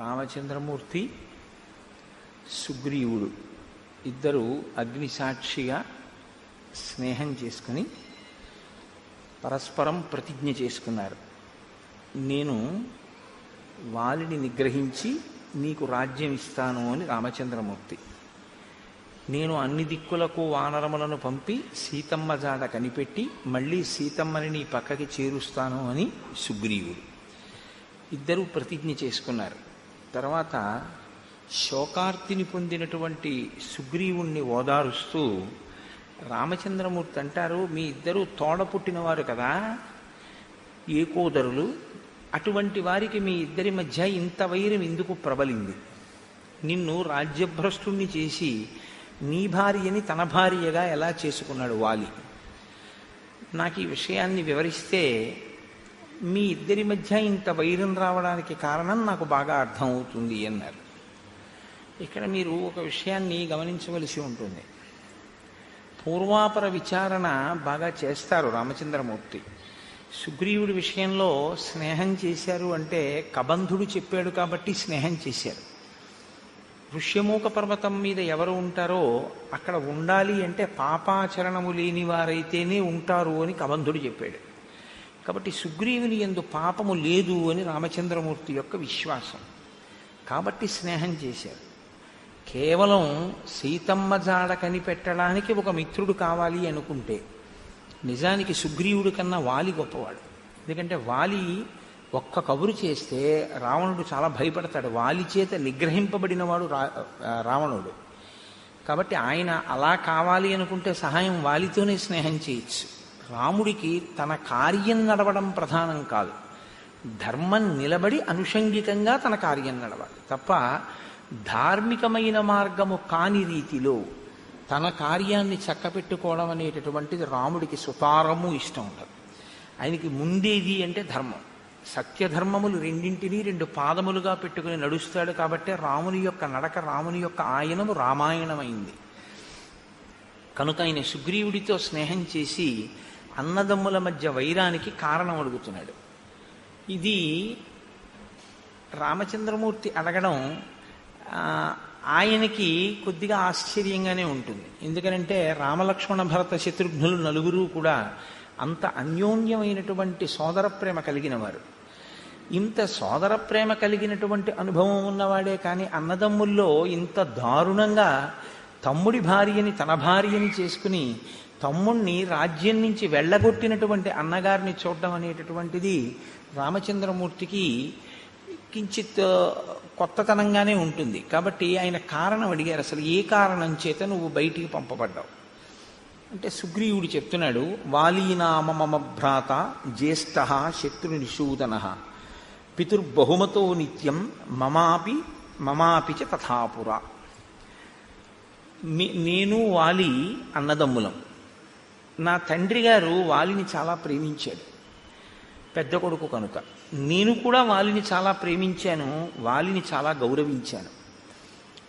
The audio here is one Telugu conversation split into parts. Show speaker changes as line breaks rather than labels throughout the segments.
రామచంద్రమూర్తి సుగ్రీవుడు. ఇద్దరు అగ్నిసాక్షిగా స్నేహం చేసుకుని పరస్పరం ప్రతిజ్ఞ చేసుకున్నారు. నేను వాలిని నిగ్రహించి నీకు రాజ్యం ఇస్తాను అని రామచంద్రమూర్తి. నేను అన్ని దిక్కులకు వానరములను పంపి సీతమ్మ జాడ కనిపెట్టి మళ్ళీ సీతమ్మని నీ పక్కకి చేరుస్తాను అని సుగ్రీవుడు. ఇద్దరూ ప్రతిజ్ఞ చేసుకున్నారు. తర్వాత శోకార్తిని పొందినటువంటి సుగ్రీవుణ్ణి ఓదారుస్తూ రామచంద్రమూర్తి అంటారు మీ ఇద్దరు తోడ పుట్టినవారు కదా ఏకోదరులు అటువంటి వారికి మీ ఇద్దరి మధ్య ఇంత వైరం ఎందుకు ప్రబలింది? నిన్ను రాజ్యభ్రష్టుణ్ణి చేసి నీ భార్యని తన భార్యగా ఎలా చేసుకున్నాడు వాలి? నాకు ఈ విషయాన్ని వివరిస్తే మీ ఇద్దరి మధ్య ఇంత వైరం రావడానికి కారణం నాకు బాగా అర్థమవుతుంది అన్నారు. ఇక్కడ మీరు ఒక విషయాన్ని గమనించవలసి ఉంటుంది. పూర్వాపర విచారణ బాగా చేస్తారు రామచంద్రమూర్తి. సుగ్రీవుడి విషయంలో స్నేహం చేశారు అంటే కబంధుడు చెప్పాడు కాబట్టి స్నేహం చేశారు. ఋష్యమూక పర్వతం మీద ఎవరు ఉంటారో అక్కడ ఉండాలి అంటే పాపాచరణము లేని వారైతేనే ఉంటారు అని కబంధుడు చెప్పాడు. కాబట్టి సుగ్రీవుని ఎందు పాపము లేదు అని రామచంద్రమూర్తి యొక్క విశ్వాసం. కాబట్టి స్నేహం చేశారు. కేవలం సీతమ్మ జాడ కనిపెట్టడానికి ఒక మిత్రుడు కావాలి అనుకుంటే నిజానికి సుగ్రీవుడి కన్నా వాలి గొప్పవాడు. ఎందుకంటే వాలి ఒక్క కబురు చేస్తే రావణుడు చాలా భయపడతాడు. వాలి చేత నిగ్రహింపబడినవాడు రా రావణుడు. కాబట్టి ఆయన అలా కావాలి అనుకుంటే సహాయం వాలితోనే స్నేహం చేయొచ్చు. రాముడికి తన కార్యం నడవడం ప్రధానం కాదు. ధర్మం నిలబడి అనుషంగికంగా తన కార్యం నడవాలి. తప్ప ధార్మికమైన మార్గము కాని రీతిలో తన కార్యాన్ని చక్కపెట్టుకోవడం అనేటటువంటిది రాముడికి సుతారము ఇష్టం ఉండదు. ఆయనకి ముందేది అంటే ధర్మం. సత్యధర్మములు రెండింటినీ రెండు పాదములుగా పెట్టుకుని నడుస్తాడు కాబట్టి రాముని యొక్క నడక రాముని యొక్క ఆయనము రామాయణమైంది. కనుక ఆయన సుగ్రీవుడితో స్నేహం చేసి అన్నదమ్ముల మధ్య వైరానికి కారణం అడుగుతున్నాడు. ఇది రామచంద్రమూర్తి అడగడం ఆయనకి కొద్దిగా ఆశ్చర్యంగానే ఉంటుంది. ఎందుకనంటే రామలక్ష్మణ భరత శత్రుఘ్నులు నలుగురు కూడా అంత అన్యోన్యమైనటువంటి సోదర ప్రేమ కలిగిన వారు ఇంత సోదర ప్రేమ కలిగినటువంటి అనుభవం ఉన్నవాడే కానీ అన్నదమ్ముల్లో ఇంత దారుణంగా తమ్ముడి భార్యని తన భార్యని చేసుకుని తమ్ముణ్ణి రాజ్యం నుంచి వెళ్ళగొట్టినటువంటి అన్నగారిని చూడడం అనేటటువంటిది రామచంద్రమూర్తికి కించిత్ కొత్తతనంగానే ఉంటుంది. కాబట్టి ఆయన కారణం అడిగారు అసలు ఏ కారణం చేత నువ్వు బయటికి పంపబడ్డావు? అంటే సుగ్రీవుడు చెప్తున్నాడు వాలీనామ మమ భ్రాత జ్యేష్ఠ శత్రునిషూదన పితుర్బహుమతో నిత్యం మమాపి మమాపి చ తథాపుర. నేను వాలి అన్నదమ్ములం. నా తండ్రి గారు వాలిని చాలా ప్రేమించాడు. పెద్ద కొడుకు కనుక. నేను కూడా వాలిని చాలా ప్రేమించాను వాలిని చాలా గౌరవించాను.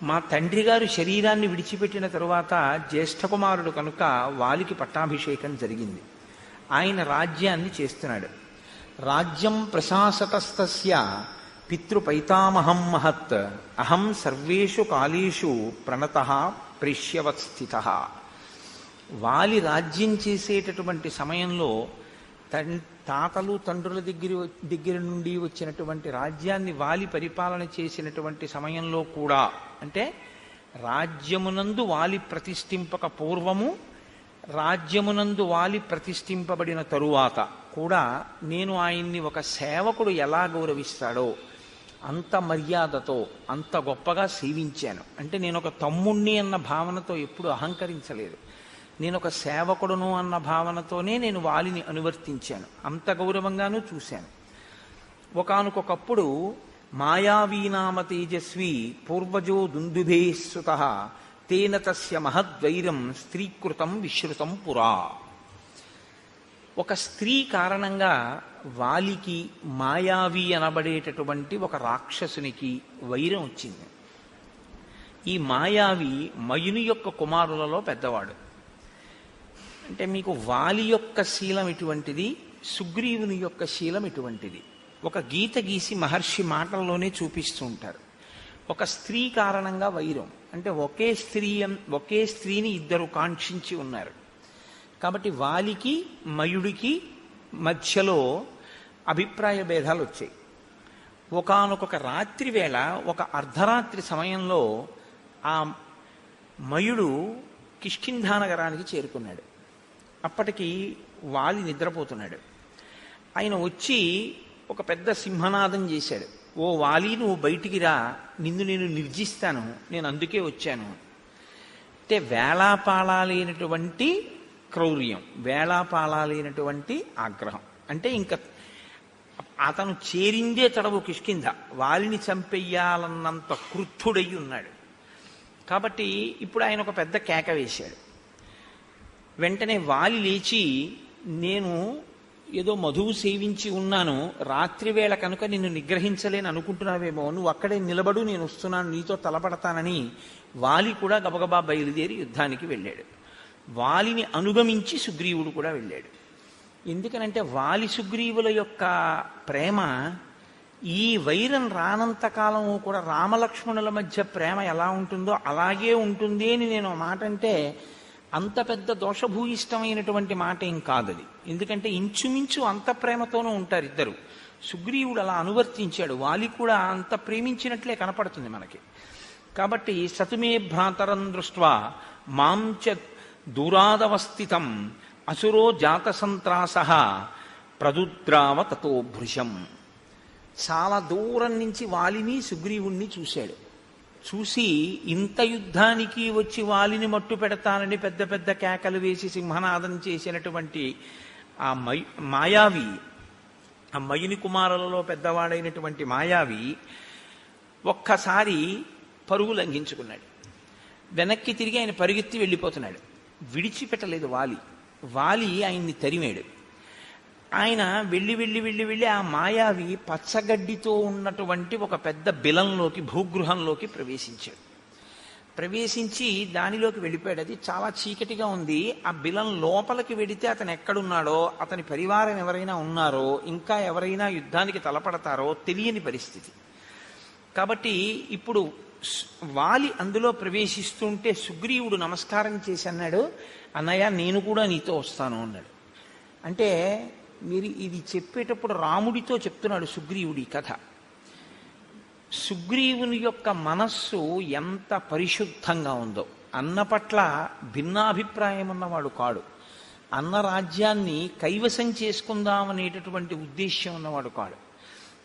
మా తండ్రి గారు శరీరాన్ని విడిచిపెట్టిన తరువాత జ్యేష్ఠ కుమారుడు కనుక వాలికి పట్టాభిషేకం జరిగింది. ఆయన రాజ్యాన్ని చేస్తున్నాడు. రాజ్యం ప్రశాసతస్తస్య పితృపైతామహం మహత్ అహం సర్వేషు కాలేషు ప్రణత ప్రేష్యవత్స్థిత. వాలి రాజ్యం చేసేటటువంటి సమయంలో తన్ తాతలు తండ్రుల దగ్గర దగ్గర నుండి వచ్చినటువంటి రాజ్యాన్ని వాలి పరిపాలన చేసినటువంటి సమయంలో కూడా అంటే రాజ్యమునందు వాలి ప్రతిష్ఠింపక పూర్వము రాజ్యమునందు వాలి ప్రతిష్ఠింపబడిన తరువాత కూడా నేను ఆయన్ని ఒక సేవకుడు ఎలా గౌరవిస్తాడో అంత మర్యాదతో అంత గొప్పగా సేవించాను. అంటే నేను ఒక తమ్ముణ్ణి అన్న భావనతో ఎప్పుడు అహంకరించలేదు. నేను ఒక సేవకుడును అన్న భావనతోనే నేను వాలిని అనువర్తించాను. అంత గౌరవంగానూ చూశాను. ఒకనకొకప్పుడు మాయావీనామ తేజస్వి పూర్వజో దుందుభేస్సుత తేన తస్య మహద్వైరం స్త్రీకృతం విశ్రుతం పురా. ఒక స్త్రీ కారణంగా వాలికి మాయావి అనబడేటటువంటి ఒక రాక్షసునికి వైరం వచ్చింది. ఈ మాయావి మయుని యొక్క కుమారులలో పెద్దవాడు. అంటే మీకు వాలి యొక్క శీలం ఇటువంటిది సుగ్రీవుని యొక్క శీలం ఇటువంటిది. ఒక గీత గీసి మహర్షి మాటల్లోనే చూపిస్తూ ఉంటారు. ఒక స్త్రీ కారణంగా వైరం. అంటే ఒకే స్త్రీ ఒకే స్త్రీని ఇద్దరు కాంక్షించి ఉన్నారు. కాబట్టి వాలికి మయుడికి మధ్యలో అభిప్రాయ భేదాలు వచ్చాయి. ఒకానొక రాత్రి వేళ ఒక అర్ధరాత్రి సమయంలో ఆ మయుడు కిష్కింధా నగరానికి చేరుకున్నాడు. అప్పటికి వాలి నిద్రపోతున్నాడు. ఆయన వచ్చి ఒక పెద్ద సింహనాదం చేశాడు. ఓ వాలి నువ్వు బయటికి రా. నిన్ను నేను నిర్జిస్తాను. నేను అందుకే వచ్చాను. అంటే వేళాపాళాలైనటువంటి క్రౌర్యం వేళాపాళాలైనటువంటి ఆగ్రహం. అంటే ఇంకా అతను చేరిందే తడవు కిష్కింద వాలిని చంపెయ్యాలన్నంత క్రుద్ధుడై ఉన్నాడు. కాబట్టి ఇప్పుడు ఆయన ఒక పెద్ద కేక వేశాడు. వెంటనే వాలి లేచి నేను ఏదో మధువు సేవించి ఉన్నాను రాత్రి వేళ కనుక నిన్ను నిగ్రహించలేని అనుకుంటున్నావేమో నువ్వు అక్కడే నిలబడు నేను వస్తున్నాను నీతో తలపడతానని వాలి కూడా గబగబా బయలుదేరి యుద్ధానికి వెళ్ళాడు. వాలిని అనుగమించి సుగ్రీవుడు కూడా వెళ్ళాడు. ఎందుకనంటే వాలి సుగ్రీవుల యొక్క ప్రేమ ఈ వైరం రానంత కాలం కూడా రామలక్ష్మణుల మధ్య ప్రేమ ఎలా ఉంటుందో అలాగే ఉంటుంది అని నేను మాట అంటే అంత పెద్ద దోషభూయిష్టమైనటువంటి మాట ఏం కాదది. ఎందుకంటే ఇంచుమించు అంత ప్రేమతోనూ ఉంటారు ఇద్దరు. సుగ్రీవుడు అలా అనువర్తించాడు. వాలి కూడా అంత ప్రేమించినట్లే కనపడుతుంది మనకి. కాబట్టి సతుమే భ్రాతరం దృష్ట్వా మాం చ దూరాదవస్థితం అసురో జాత సంత్రాస ప్రదుద్రావ తతో భృశం. చాలా దూరం నుంచి వాలిని సుగ్రీవుణ్ణి చూశాడు. చూసి ఇంత యుద్ధానికి వచ్చి వాలిని మట్టు పెడతానని పెద్ద పెద్ద కేకలు వేసి సింహనాదం చేసినటువంటి ఆ మై మాయావి ఆ మయుని కుమారులలో పెద్దవాడైనటువంటి మాయావి ఒక్కసారి పరుగు లంఘించుకున్నాడు. వెనక్కి తిరిగి ఆయన పరిగెత్తి వెళ్ళిపోతున్నాడు. విడిచిపెట్టలేదు వాలి. వాలి ఆయన్ని తరిమాడు. ఆయన వెళ్ళి వెళ్ళి వెళ్ళి వెళ్ళి ఆ మాయావి పచ్చగడ్డితో ఉన్నటువంటి ఒక పెద్ద బిలంలోకి భూగృహంలోకి ప్రవేశించాడు. ప్రవేశించి దానిలోకి వెళ్ళిపోయాడు. అది చాలా చీకటిగా ఉంది. ఆ బిలం లోపలికి వెడితే అతను ఎక్కడున్నాడో అతని పరివారం ఎవరైనా ఉన్నారో ఇంకా ఎవరైనా యుద్ధానికి తలపడతారో తెలియని పరిస్థితి. కాబట్టి ఇప్పుడు వాలి అందులో ప్రవేశిస్తుంటే సుగ్రీవుడు నమస్కారం చేసి అన్నాడు అన్నయ్య నేను కూడా నీతో వస్తాను అన్నాడు. అంటే మీరు ఇది చెప్పేటప్పుడు రాముడితో చెప్తున్నాడు సుగ్రీవుడి కథ. సుగ్రీవుని యొక్క మనస్సు ఎంత పరిశుద్ధంగా ఉందో. అన్న పట్ల భిన్నాభిప్రాయం ఉన్నవాడు కాడు. అన్న రాజ్యాన్ని కైవసం చేసుకుందామనేటటువంటి ఉద్దేశ్యం ఉన్నవాడు కాడు.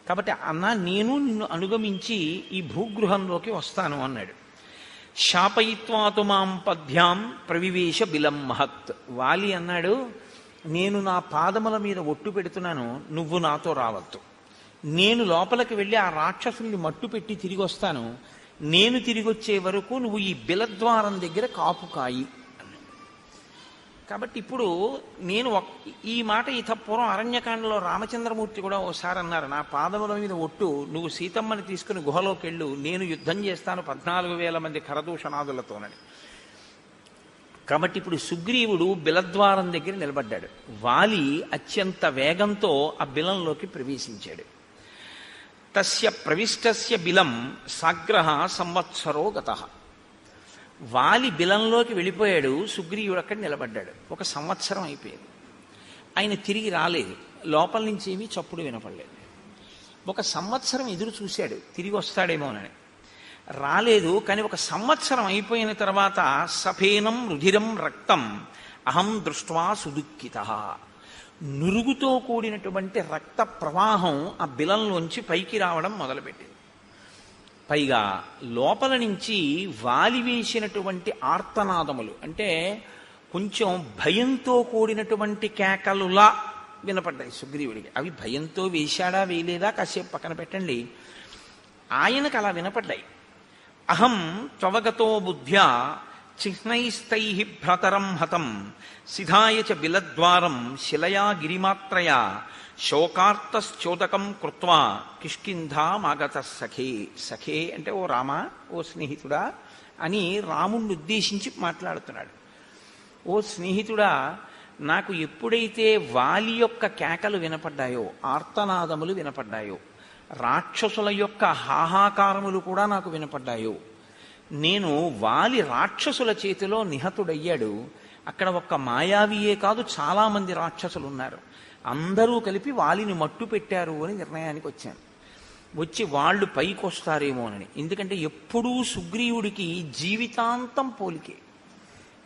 కాబట్టి అన్న నేను నిన్ను అనుగమించి ఈ భూగృహంలోకి వస్తాను అన్నాడు. శాపయిత్వాతు మాం పద్భ్యాం ప్రవివేశ బిలం మహత్. వాలి అన్నాడు నేను నా పాదముల మీద ఒట్టు పెడుతున్నాను నువ్వు నాతో రావద్దు. నేను లోపలికి వెళ్ళి ఆ రాక్షసుల్ని మట్టు పెట్టి తిరిగి వస్తాను. నేను తిరిగి వచ్చే వరకు నువ్వు ఈ బిలద్వారం దగ్గర కాపు కాయి కాబట్టి ఇప్పుడు నేను ఒక్- ఈ మాట ఇత పూర్వం అరణ్యకాండలో రామచంద్రమూర్తి కూడా ఓసారి అన్నారు నా పాదముల మీద ఒట్టు నువ్వు సీతమ్మని తీసుకుని గుహలోకి వెళ్ళు నేను యుద్ధం చేస్తాను పద్నాలుగు వేల మంది కరదూషణాదులతోనని. కాబట్టి ఇప్పుడు సుగ్రీవుడు బిలద్వారం దగ్గర నిలబడ్డాడు. వాలి అత్యంత వేగంతో ఆ బిలంలోకి ప్రవేశించాడు. తస్య ప్రవిష్టస్య బిలం సాగ్రహ సంవత్సరో గత. వాలి బిలంలోకి వెళ్ళిపోయాడు సుగ్రీవుడు అక్కడ నిలబడ్డాడు. ఒక సంవత్సరం అయిపోయింది. ఆయన తిరిగి రాలేదు. లోపల నుంచి ఏమీ చప్పుడు వినపడలేదు. ఒక సంవత్సరం ఎదురు చూశాడు. తిరిగి వస్తాడేమోనని. రాలేదు కానీ ఒక సంవత్సరం అయిపోయిన తర్వాత సఫేనం రుధిరం రక్తం అహం దృష్ట్వా సుదుఃఖిత నురుగుతో కూడినటువంటి రక్త ప్రవాహం ఆ బిలంలోంచి పైకి రావడం మొదలుపెట్టింది. పైగా లోపల నుంచి వాలి వేసినటువంటి ఆర్తనాదములు అంటే కొంచెం భయంతో కూడినటువంటి కేకలులా వినపడ్డాయి సుగ్రీవుడికి. అవి భయంతో వేశాడా వేయలేదా? కాసేపు పక్కన పెట్టండి. ఆయనకు అలా వినపడ్డాయి. అహం త్వవగతో బుద్ధ్యా చిహ్నైస్తై భ్రతరం హతం సిధాయ చ బిలద్వారం శిలయా గిరిమాత్రయా శోకార్తశ్చోదకం కృత్వా కిష్కింధామాగత సఖే. సఖే అంటే ఓ రామా ఓ స్నేహితుడా అని రాముణ్ణి ఉద్దేశించి మాట్లాడుతున్నాడు. ఓ స్నేహితుడా నాకు ఎప్పుడైతే వాలి యొక్క కేకలు వినపడ్డాయో ఆర్తనాదములు వినపడ్డాయో రాక్షసుల యొక్క హాహాకారములు కూడా నాకు వినపడ్డాయో. నేను వాలి రాక్షసుల చేతిలో నిహతుడయ్యాడు. అక్కడ ఒక్క మాయావియే కాదు చాలామంది రాక్షసులు ఉన్నారు అందరూ కలిపి వాలిని మట్టు పెట్టారు అని నిర్ణయానికి వచ్చాను. వచ్చి వాళ్ళు పైకి వస్తారేమోనని ఎందుకంటే ఎప్పుడూ సుగ్రీవుడికి జీవితాంతం పోలికే.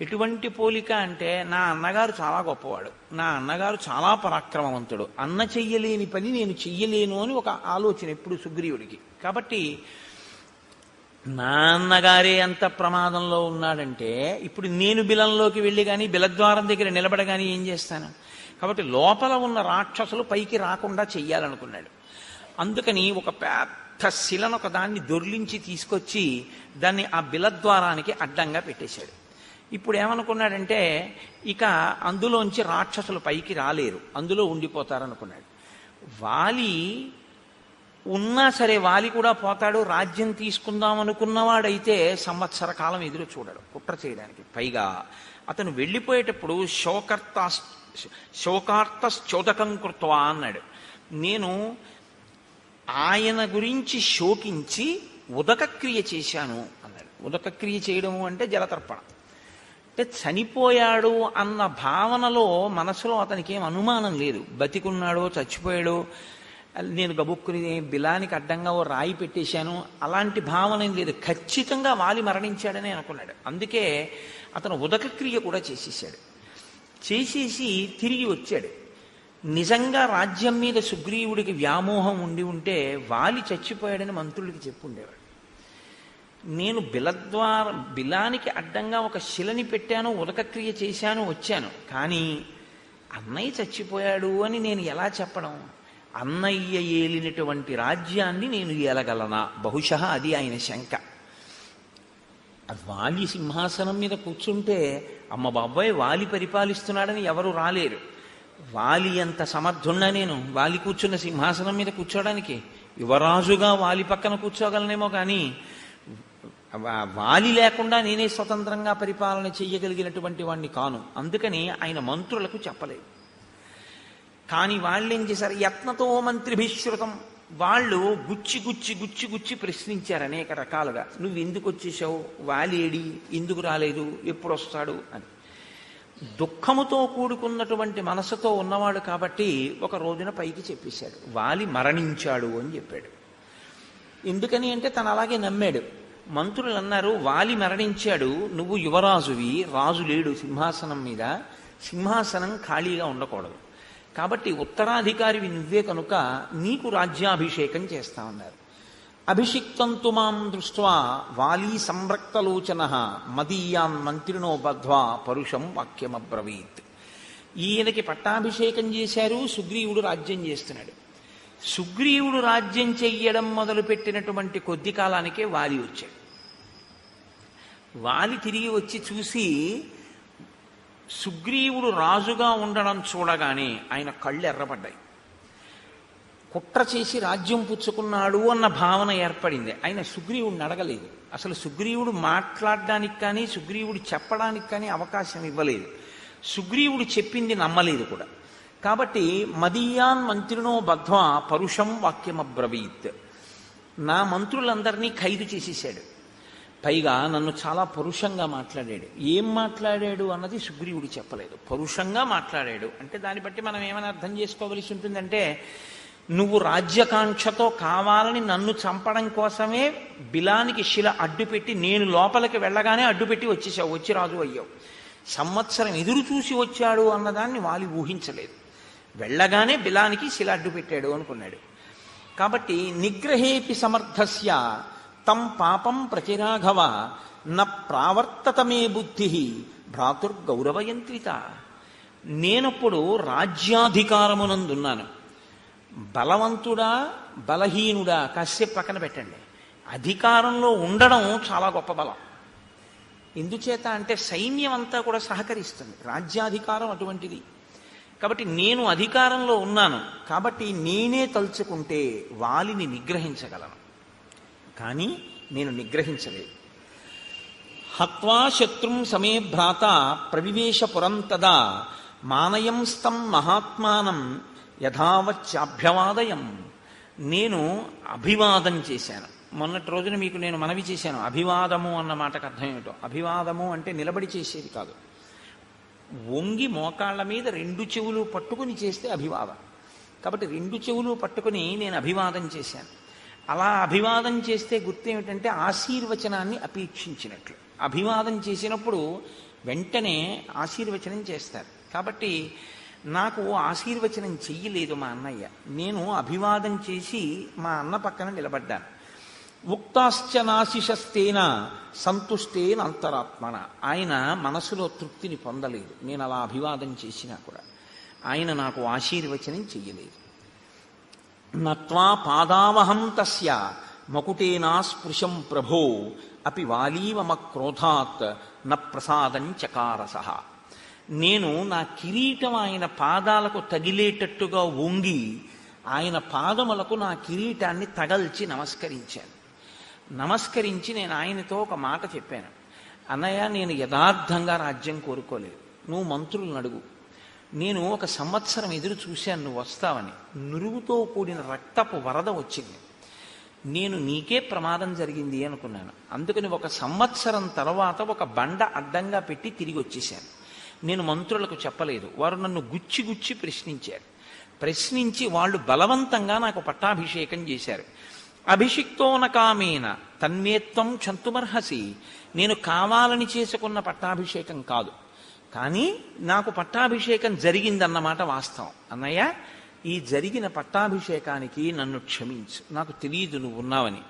ఎటువంటి పోలిక అంటే నా అన్నగారు చాలా గొప్పవాడు. నా అన్నగారు చాలా పరాక్రమవంతుడు. అన్న చెయ్యలేని పని నేను చెయ్యలేను అని ఒక ఆలోచన ఎప్పుడు సుగ్రీవుడికి. కాబట్టి నా అన్నగారే ఎంత ప్రమాదంలో ఉన్నాడంటే ఇప్పుడు నేను బిలంలోకి వెళ్ళి కానీ బిలద్వారం దగ్గర నిలబడగాని ఏం చేస్తాను? కాబట్టి లోపల ఉన్న రాక్షసులు పైకి రాకుండా చెయ్యాలనుకున్నాడు. అందుకని ఒక పెద్ద శిలను ఒక దాన్ని దొర్లించి తీసుకొచ్చి దాన్ని ఆ బిలద్వారానికి అడ్డంగా పెట్టేశాడు. ఇప్పుడు ఏమనుకున్నాడంటే ఇక అందులోంచి రాక్షసులు పైకి రాలేరు. అందులో ఉండిపోతారనుకున్నాడు. వాలి ఉన్నా సరే వాలి కూడా పోతాడు. రాజ్యం తీసుకుందాం అనుకున్నవాడైతే సంవత్సర కాలం ఎదురు చూడడు. కుట్ర చేయడానికి పైగా అతను వెళ్ళిపోయేటప్పుడు శోకర్త శోకార్త శోధకం కృత్వా అన్నాడు. నేను ఆయన గురించి శోకించి ఉదకక్రియ చేశాను అన్నాడు. ఉదకక్రియ చేయడము అంటే జలతర్పణ. అంటే చనిపోయాడు అన్న భావనలో మనసులో అతనికి ఏం అనుమానం లేదు. బతికున్నాడో చచ్చిపోయాడో నేను గబుక్కుని బిలానికి అడ్డంగా ఓ రాయి పెట్టేశాను అలాంటి భావన ఏం లేదు. ఖచ్చితంగా వాలి మరణించాడని అనుకున్నాడు. అందుకే అతను ఉదకక్రియ కూడా చేసేసాడు చేసేసి తిరిగి వచ్చాడు. నిజంగా రాజ్యం మీద సుగ్రీవుడికి వ్యామోహం ఉండి ఉంటే వాలి చచ్చిపోయాడని మంత్రులకి చెప్పుండేవాడు. నేను బిలద్వార బిలానికి అడ్డంగా ఒక శిలని పెట్టాను ఉదకక్రియ చేశాను వచ్చాను. కానీ అన్నయ్య చచ్చిపోయాడు అని నేను ఎలా చెప్పడం? అన్నయ్య ఏలినటువంటి రాజ్యాన్ని నేను ఏలగలనా? బహుశా అది ఆయన శంక. వాలి సింహాసనం మీద కూర్చుంటే అమ్మ బాబాయ్ వాలి పరిపాలిస్తున్నాడని ఎవరు రాలేరు. వాలి అంత సమర్థున్నా నేను? వాలి కూర్చున్న సింహాసనం మీద కూర్చోడానికి యువరాజుగా వాలి పక్కన కూర్చోగలనేమో కానీ వాలి లేకుండా నేనే స్వతంత్రంగా పరిపాలన చెయ్యగలిగినటువంటి వాడిని కాను. అందుకని ఆయన మంత్రులకు చెప్పలేదు. కానీ వాళ్ళు ఏం చేశారు? యత్నతో మంత్రిభిశ్రుతం. వాళ్ళు గుచ్చి గుచ్చి గుచ్చి గుచ్చి ప్రశ్నించారు అనేక రకాలుగా. నువ్వు ఎందుకు వచ్చేసావు వాలేడి ఎందుకు రాలేదు? ఎప్పుడు వస్తాడు? అని. దుఃఖముతో కూడుకున్నటువంటి మనసుతో ఉన్నవాడు కాబట్టి ఒక రోజున పైకి చెప్పేశాడు. వాలి మరణించాడు అని చెప్పాడు. ఎందుకని అంటే తను అలాగే నమ్మాడు. మంత్రులు అన్నారు వాలి మరణించాడు నువ్వు యువరాజువి రాజు లేడు సింహాసనం మీద సింహాసనం ఖాళీగా ఉండకూడదు. కాబట్టి ఉత్తరాధికారివి నువ్వే కనుక నీకు రాజ్యాభిషేకం చేస్తా ఉన్నారు. అభిషిక్తంతు మాం దృష్ట్వా వాలీ సంరక్తలోచన మదీయాన్ మంత్రినో బద్ధ్వా పరుషం వాక్యమబ్రవీత్. ఈయనకి పట్టాభిషేకం చేశారు సుగ్రీవుడు రాజ్యం చేస్తున్నాడు. సుగ్రీవుడు రాజ్యం చెయ్యడం మొదలుపెట్టినటువంటి కొద్ది కాలానికే వాలి వచ్చాడు. వాలి తిరిగి వచ్చి చూసి సుగ్రీవుడు రాజుగా ఉండడం చూడగానే ఆయన కళ్ళు ఎర్రబడ్డాయి. కుట్ర చేసి రాజ్యం పుచ్చుకున్నాడు అన్న భావన ఏర్పడింది. ఆయన సుగ్రీవుడిని అడగలేదు. అసలు సుగ్రీవుడు మాట్లాడడానికి కానీ సుగ్రీవుడు చెప్పడానికి కానీ అవకాశం ఇవ్వలేదు. సుగ్రీవుడు చెప్పింది నమ్మలేదు కూడా. కాబట్టి మదీయాన్ మంత్రినో బధ్వా పరుషం వాక్యమబ్రవీత్. నా మంత్రులందరినీ ఖైదు చేసేసాడు పైగా నన్ను చాలా పరుషంగా మాట్లాడాడు. ఏం మాట్లాడాడు అన్నది సుగ్రీవుడు చెప్పలేదు. పరుషంగా మాట్లాడాడు. అంటే దాన్ని బట్టి మనం ఏమైనా అర్థం చేసుకోవలసి ఉంటుందంటే నువ్వు రాజ్యకాంక్షతో కావాలని నన్ను చంపడం కోసమే బిలానికి శిల అడ్డుపెట్టి నేను లోపలికి వెళ్ళగానే అడ్డుపెట్టి వచ్చేసావు వచ్చి రాజు అయ్యావు. సంవత్సరం ఎదురు చూసి వచ్చాడు అన్నదాన్ని వాలి ఊహించలేదు. వెళ్ళగానే బిలానికి శిల అడ్డు పెట్టాడు అనుకున్నాడు. కాబట్టి నిగ్రహేపి సమర్థస్య తం పాపం ప్రతిరాఘవ న ప్రావర్తతమే బుద్ధి భ్రాతుర్గౌరవయంత్రిత. నేనప్పుడు రాజ్యాధికారమునందున్నాను. బలవంతుడా బలహీనుడా కాసేపు పక్కన పెట్టండి. అధికారంలో ఉండడం చాలా గొప్ప బలం. ఎందుచేత అంటే సైన్యం అంతా కూడా సహకరిస్తుంది. రాజ్యాధికారం అటువంటిది. కాబట్టి నేను అధికారంలో ఉన్నాను. కాబట్టి నేనే తలుచుకుంటే వాలిని నిగ్రహించగలను. కానీ నేను నిగ్రహించలేదు. హత్వా శత్రుం సమే భ్రాత ప్రవివేశ పురం తదా మానయంస్తం మహాత్మానం యథావచ్చాభ్యవాదయం. నేను అభివాదం చేశాను. మొన్నటి రోజున మీకు నేను మనవి చేశాను. అభివాదము అన్న మాటకు అర్థం ఏమిటో? అభివాదము అంటే నిలబడి చేసేది కాదు. వంగి మోకాళ్ళ మీద రెండు చెవులు పట్టుకుని చేస్తే అభివాదం. కాబట్టి రెండు చెవులు పట్టుకుని నేను అభివాదం చేశాను. అలా అభివాదం చేస్తే గుర్తేమిటంటే ఆశీర్వచనాన్ని అపేక్షించినట్లు. అభివాదం చేసినప్పుడు వెంటనే ఆశీర్వచనం చేస్తారు. కాబట్టి నాకు ఆశీర్వచనం చెయ్యలేదు మా అన్నయ్య. నేను అభివాదం చేసి మా అన్న పక్కన నిలబడ్డాను. ఉక్తాశ్చ నాశిషస్తేన సంతుష్టేన అంతరాత్మన. ఆయన మనసులో తృప్తిని పొందలేదు. నేను అలా అభివాదం చేసినా కూడా. ఆయన నాకు ఆశీర్వచనం చెయ్యలేదు. నత్వా పాదావహం తస్య. మకుటేనా స్పృశం ప్రభో. అపి వాలీవమ క్రోధాత్. న ప్రసాదం చకారస. నేను నా కిరీటం ఆయన పాదాలకు తగిలేటట్టుగా వంగి ఆయన పాదములకు నా కిరీటాన్ని తగల్చి నమస్కరించాను. నమస్కరించి నేను ఆయనతో ఒక మాట చెప్పాను. అన్నయ్య నేను యథార్థంగా రాజ్యం కోరుకోలేదు. నువ్వు మంత్రులను అడుగు. నేను ఒక సంవత్సరం ఎదురు చూశాను నువ్వు వస్తావని. నురుగుతో కూడిన రక్తపు వరద వచ్చింది. నేను నీకే ప్రమాదం జరిగింది అనుకున్నాను. అందుకని ఒక సంవత్సరం తర్వాత ఒక బండ అడ్డంగా పెట్టి తిరిగి వచ్చేసాను నేను మంత్రులకు చెప్పలేదు. వారు నన్ను గుచ్చి గుచ్చి ప్రశ్నించారు. ప్రశ్నించి వాళ్ళు బలవంతంగా నాకు పట్టాభిషేకం చేశారు. అభిషిక్తోన కామేన తన్మేత్వం చంతుమర్హసి నేను కావాలని చేసుకున్న పట్టాభిషేకం కాదు. కానీ నాకు పట్టాభిషేకం జరిగిందన్నమాట వాస్తవం. అన్నయ్య ఈ జరిగిన పట్టాభిషేకానికి నన్ను క్షమించు. నాకు తెలియదు నువ్వు ఉన్నావని.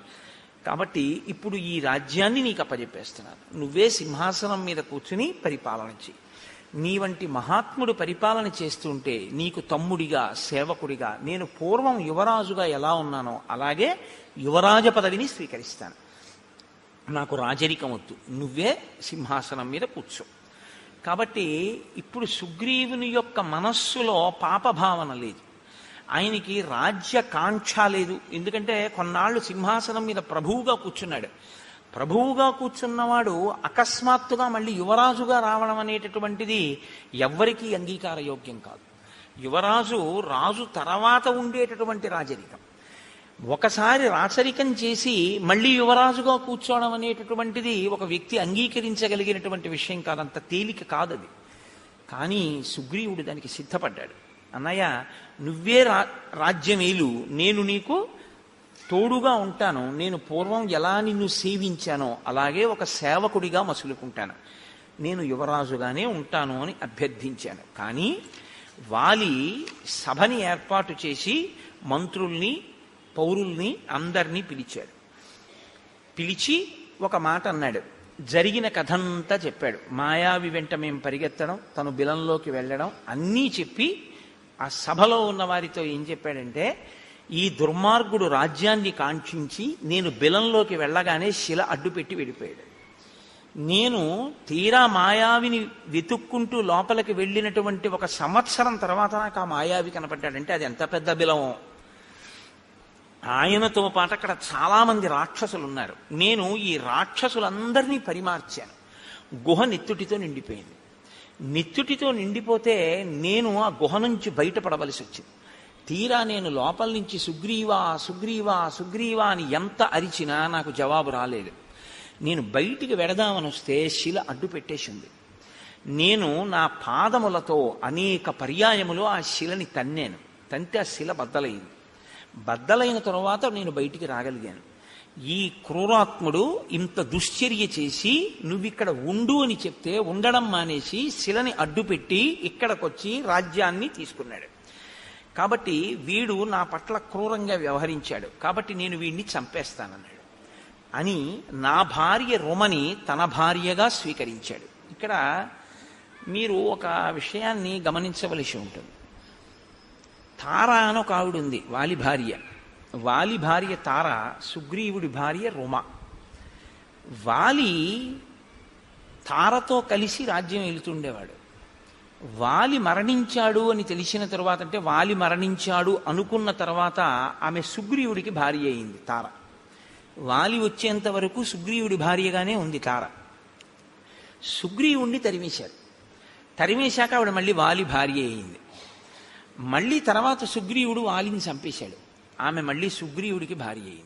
కాబట్టి ఇప్పుడు ఈ రాజ్యాన్ని నీకు అప్పజెప్పేస్తున్నాను. నువ్వే సింహాసనం మీద కూర్చుని పరిపాలన చేయి నీ వంటి మహాత్ముడు పరిపాలన చేస్తుంటే నీకు తమ్ముడిగా సేవకుడిగా నేను పూర్వం యువరాజుగా ఎలా ఉన్నానో అలాగే యువరాజ పదవిని స్వీకరిస్తాను. నాకు రాజరికం వద్దు. నువ్వే సింహాసనం మీద కూర్చో. కాబట్టి ఇప్పుడు సుగ్రీవుని యొక్క మనస్సులో పాపభావన లేదు. ఆయనకి రాజ్య కాంక్ష లేదు. ఎందుకంటే కొన్నాళ్ళు సింహాసనం మీద ప్రభువుగా కూర్చున్నాడు. ప్రభువుగా కూర్చున్నవాడు అకస్మాత్తుగా మళ్ళీ యువరాజుగా రావడం అనేటటువంటిది ఎవ్వరికీ అంగీకార యోగ్యం కాదు. యువరాజు రాజు తర్వాత ఉండేటటువంటి రాజరికం. ఒకసారి రాచరికం చేసి మళ్ళీ యువరాజుగా కూర్చోవడం అనేటటువంటిది ఒక వ్యక్తి అంగీకరించగలిగినటువంటి విషయం కాదు అంత తేలిక కాదది కానీ సుగ్రీవుడు దానికి సిద్ధపడ్డాడు. అన్నయ్య నువ్వే రా రాజ్యమేలు. నేను నీకు తోడుగా ఉంటాను. నేను పూర్వం ఎలా నిన్ను సేవించానో అలాగే ఒక సేవకుడిగా మసులుకుంటాను. నేను యువరాజుగానే ఉంటాను అని అభ్యర్థించాను. కానీ వాలి సభని ఏర్పాటు చేసి మంత్రుల్ని పౌరుల్ని అందరినీ పిలిచాడు. పిలిచి ఒక మాట అన్నాడు. జరిగిన కథంతా చెప్పాడు. మాయావి వెంట మేము పరిగెత్తడం తను బిలంలోకి వెళ్ళడం అన్నీ చెప్పి ఆ సభలో ఉన్న వారితో ఏం చెప్పాడంటే ఈ దుర్మార్గుడు రాజ్యాన్ని కాంక్షించి నేను బిలంలోకి వెళ్ళగానే శిల అడ్డుపెట్టి వెళ్ళిపోయాడు నేను తీరా మాయావిని వెతుక్కుంటూ లోపలికి వెళ్ళినటువంటి ఒక సంవత్సరం తర్వాత నాకు ఆ మాయావి కనపడ్డాడంటే అది ఎంత పెద్ద బిలమో ఆయనతో పాటు అక్కడ చాలామంది రాక్షసులు ఉన్నారు నేను ఈ రాక్షసులందరినీ పరిమార్చాను. గుహ నెత్తుటితో నిండిపోయింది. నెత్తుటితో నిండిపోతే నేను ఆ గుహ నుంచి బయటపడవలసి వచ్చింది. తీరా నేను లోపల నుంచి సుగ్రీవా సుగ్రీవా సుగ్రీవా అని ఎంత అరిచినా నాకు జవాబు రాలేదు. నేను బయటికి వెడదామని వస్తే శిల అడ్డు పెట్టేసింది. నేను నా పాదములతో అనేక పర్యాయములు ఆ శిలని తన్నాను. తంతే ఆ శిల బద్దలైంది. బద్దలైన తరువాత నేను బయటికి రాగలిగాను. ఈ క్రూరాత్ముడు ఇంత దుశ్చర్య చేసి నువ్విక్కడ ఉండు అని చెప్తే ఉండడం మానేసి శిలని అడ్డుపెట్టి ఇక్కడికొచ్చి రాజ్యాన్ని తీసుకున్నాడు. కాబట్టి వీడు నా పట్ల క్రూరంగా వ్యవహరించాడు. కాబట్టి నేను వీడిని చంపేస్తానన్నాడు. అని నా భార్య రుమని తన భార్యగా స్వీకరించాడు. ఇక్కడ మీరు ఒక విషయాన్ని గమనించవలసి ఉంటుంది. తార అని ఒక ఆవిడ ఉంది వాలి భార్య. వాలి భార్య తార సుగ్రీవుడి భార్య రుమ. వాలి తారతో కలిసి రాజ్యం వెళుతుండేవాడు వాలి మరణించాడు అని తెలిసిన తర్వాత అంటే వాలి మరణించాడు అనుకున్న తర్వాత ఆమె సుగ్రీవుడికి భార్య అయింది తార. వాలి వచ్చేంత వరకు సుగ్రీవుడి భార్యగానే ఉంది తార. సుగ్రీవుణ్ణి తరిమేశాడు. తరిమేశాక ఆవిడ మళ్ళీ వాలి భార్య అయింది. మళ్ళీ తర్వాత సుగ్రీవుడు వాలిని చంపేశాడు. ఆమె మళ్ళీ సుగ్రీవుడికి భార్య అయింది.